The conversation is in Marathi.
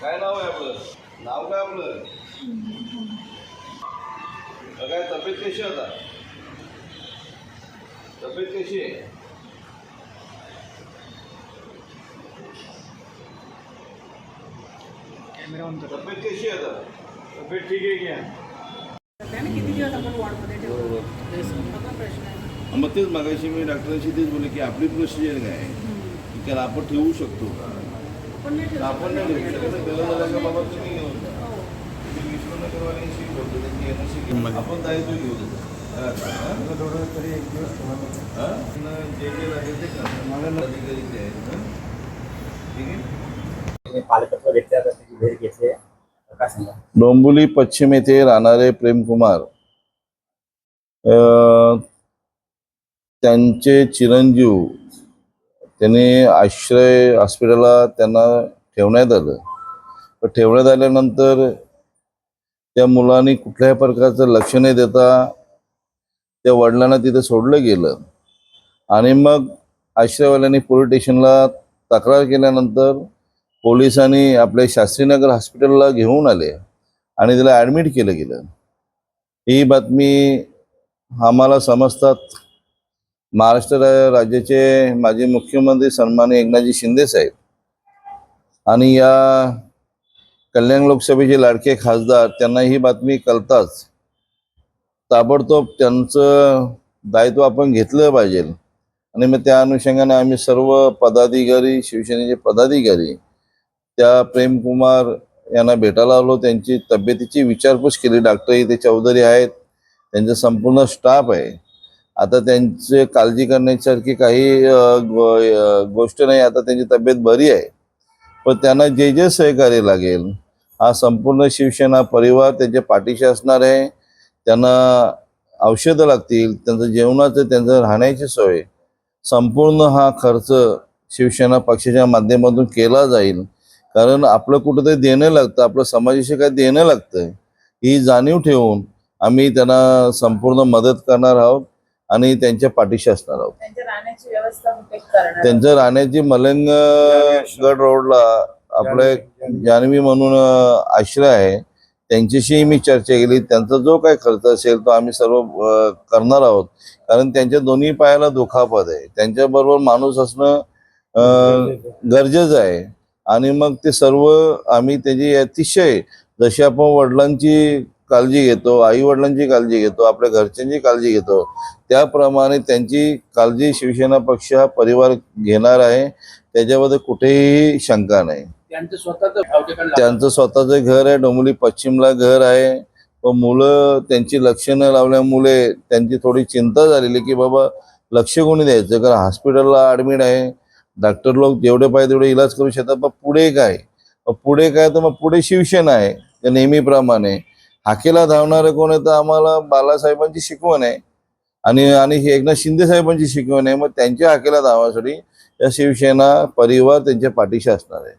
काय नाव आहे आपलं? नाव काय आपलं? काय तब्येत कशी आहे आता? तब्येत कशी आहे? तब्येत कशी आहे आता? तब्येत ठीक आहे की किती दिवस आपण वॉर्डमध्ये ठेवतो? हा. मग तेच मागाशी मी डॉक्टरांशी तेच बोलले की आपली प्रोसिजर काय? आहे की त्याला आपण ठेवू शकतो. आपण नाही ठेवू आपण नाही ठेवू शकत. त्याला झालं का बाबा तुम्ही घेऊन जा. तुम्ही विश्वनगरवाल्यांशी बोलतो, त्यांची NOC घेऊन. आपण दायित्व घेऊ त्याचं. का? जे जे लागेल ते करणार. अधिकारी ते आहेत, ठीक आहे? पालकत्व घेतल्या त्याची भेट घेतली काय पश्चिम येथे राहणारे प्रेमकुमार अ, त्यांचे चिरंजीव त्यांनी आश्रय हॉस्पिटलला त्यांना ठेवण्यात आलं. तर ठेवण्यात आल्यानंतर त्या मुलांनी कुठल्याही प्रकारचं लक्ष नाही देता त्या वडिलांना तिथे सोडलं गेलं. आणि मग आश्रयवाल्यांनी पोलीस स्टेशनला तक्रार केल्यानंतर पोलिसांनी आपल्या शास्त्रीनगर हॉस्पिटलला घेऊन आले आणि त्याला ॲडमिट केलं गेलं. ही बातमी आम्हाला समजतात. महाराष्ट्र राज्याचे माजी मुख्यमंत्री सन्मान्य एकनाथजी शिंदे साहेब आणि या कल्याण लोकसभेचे लाडके खासदार त्यांना ही बातमी कळताच ताबडतोब त्यांचं दायित्व आपण घेतलं पाहिजे. आणि मग त्या अनुषंगाने आम्ही सर्व पदाधिकारी शिवसेनेचे पदाधिकारी त्या प्रेमकुमार यांना भेटायला आलो. त्यांची तब्येतीची विचारपूस केली. डॉक्टर इथे चौधरी आहेत. त्यांचा संपूर्ण स्टाफ आहे. आता त्यांचे काळजी करण्यासारखी काही गोष्ट नाही. आता त्यांची तब्येत बरी आहे. पण त्यांना जे जे सहकार्य लागेल हा संपूर्ण शिवसेना परिवार त्यांच्या पाठीशी असणार आहे. त्यांना औषधं लागतील त्यांचं जेवणाचं त्यांचं राहण्याची सोय. संपूर्ण हा खर्च शिवसेना पक्षाच्या माध्यमातून केला जाईल. कारण आपलं कुठंतरी देणं लागतं आपलं समाजाशी काय देणं लागतं ही जाणीव ठेवून आम्ही त्यांना संपूर्ण मदत करणार आहोत. आणि त्यांच्या पाठीशी असणार आहोत. त्यांच्या राहण्याची व्यवस्था कुठे करणार? त्यांचं राहण्याची मलंग गड रोडला आपलं एक जान्हवी म्हणून आश्रय आहे. त्यांच्याशी मी चर्चा केली. त्यांचा जो काय खर्च असेल तो आम्ही सर्व करणार आहोत. कारण त्यांच्या दोन्ही पायाला दुखापत आहे. त्यांच्याबरोबर माणूस असणं गरजेचं आहे. आणि मग ते सर्व आम्ही त्याची अतिशय जशी आपण वडिलांची काळजी घेतो आई वडिलांची काळजी घेतो आपल्या घरच्यांची काळजी घेतो. त्याप्रमाणे त्यांची काळजी शिवसेना पक्ष हा परिवार घेणार आहे. त्याच्यामध्ये कुठेही शंका नाही. त्यांचं स्वतःच घर आहे डोंबिवली पश्चिमला घर आहे. व मुलं त्यांची लक्ष न लावल्यामुळे त्यांची थोडी चिंता झालेली की बाबा लक्ष कोणी द्यायचं? कारण हॉस्पिटलला ॲडमिट आहे. डॉक्टर लोक जेवढे पाहिजे तेवढे इलाज करू शकतात. मग पुढे काय? पुढे काय? तर मग पुढे शिवसेना आहे. त्या नेहमीप्रमाणे. हाकेला धावणारे कोण आहे तर आम्हाला बालासाहेबांची शिकवण आहे. आणि आणि ही एकनाथ शिंदे साहेबांची शिकवण आहे. मग त्यांच्या हाकेला धावण्यासाठी या शिवसेना परिवार त्यांच्या पाठीशी असणार आहे.